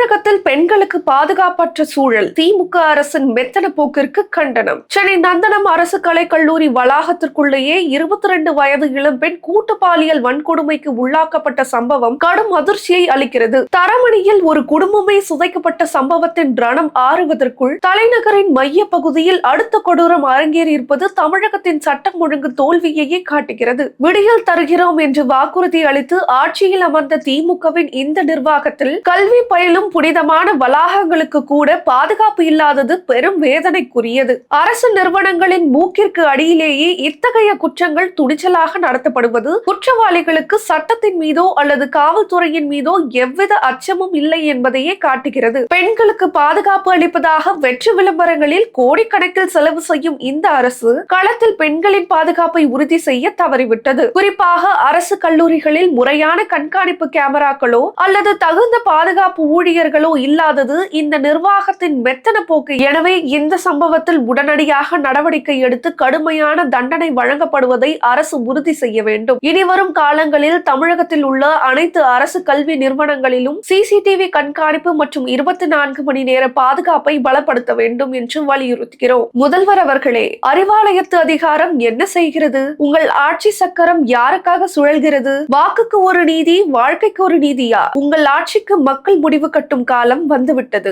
தமிழகத்தில் பெண்களுக்கு பாதுகாப்பற்ற சூழல் திமுக அரசின் மெத்தன போக்கிற்கு கண்டனம். சென்னை நந்தனம் அரசு கலைக்கல்லூரி வளாகத்திற்குள்ளேயே இருபத்தி ரெண்டு வயது இளம்பெண் கூட்டு பாலியல் வன்கொடுமைக்கு உள்ளாக்கப்பட்ட சம்பவம் கடும் அதிர்ச்சியை அளிக்கிறது. தரமணியில் ஒரு குடும்பமே சுதைக்கப்பட்ட சம்பவத்தின் ரணம் ஆறுவதற்குள் தலைநகரின் மைய பகுதியில் அடுத்த கொடூரம் அரங்கேறியிருப்பது தமிழகத்தின் சட்டம் ஒழுங்கு தோல்வியையே காட்டுகிறது. விடியல் தருகிறோம் என்று வாக்குறுதி அளித்து ஆட்சியில் அமர்ந்த திமுகவின் இந்த நிர்வாகத்தில் கல்வி பயிலும் புனிதமான வளாகங்களுக்கு கூட பாதுகாப்பு இல்லாதது பெரும் வேதனைக்குரியது. அரசு நிறுவனங்களின் மூக்கிற்கு அடியிலேயே இத்தகைய குற்றங்கள் துணிச்சலாக நடத்தப்படுவது குற்றவாளிகளுக்கு சட்டத்தின் மீதோ அல்லது காவல்துறையின் மீதோ எவ்வித அச்சமும் இல்லை என்பதையே காட்டுகிறது. பெண்களுக்கு பாதுகாப்பு அளிப்பதாக வெற்றி விளம்பரங்களில் கோடிக்கணக்கில் செலவு செய்யும் இந்த அரசு களத்தில் பெண்களின் பாதுகாப்பை உறுதி செய்ய தவறிவிட்டது. குறிப்பாக அரசு கல்லூரிகளில் முறையான கண்காணிப்பு கேமராக்களோ அல்லது தகுந்த பாதுகாப்பு ஊழியர் ஊழியர்களோ இல்லாதது இந்த நிர்வாகத்தின் மெத்தன போக்கு. எனவே இந்த சம்பவத்தில் உடனடியாக நடவடிக்கை எடுத்து கடுமையான தண்டனை வழங்கப்படுவதை அரசு உறுதி செய்ய வேண்டும். இனிவரும் காலங்களில் தமிழகத்தில் உள்ள அனைத்து அரசு கல்வி நிறுவனங்களிலும் சிசிடிவி கண்காணிப்பு மற்றும் இருபத்தி நான்கு மணி நேர பாதுகாப்பை பலப்படுத்த வேண்டும் என்று வலியுறுத்துகிறோம். முதல்வர் அவர்களே அறிவாலயத்து அதிகாரம் என்ன செய்கிறது? உங்கள் ஆட்சி சக்கரம் யாருக்காக சுழல்கிறது? வாக்குக்கு ஒரு நீதி வாழ்க்கைக்கு ஒரு நீதியா? உங்கள் ஆட்சிக்கு மக்கள் முடிவு கட்டும் காலம் வந்துவிட்டது.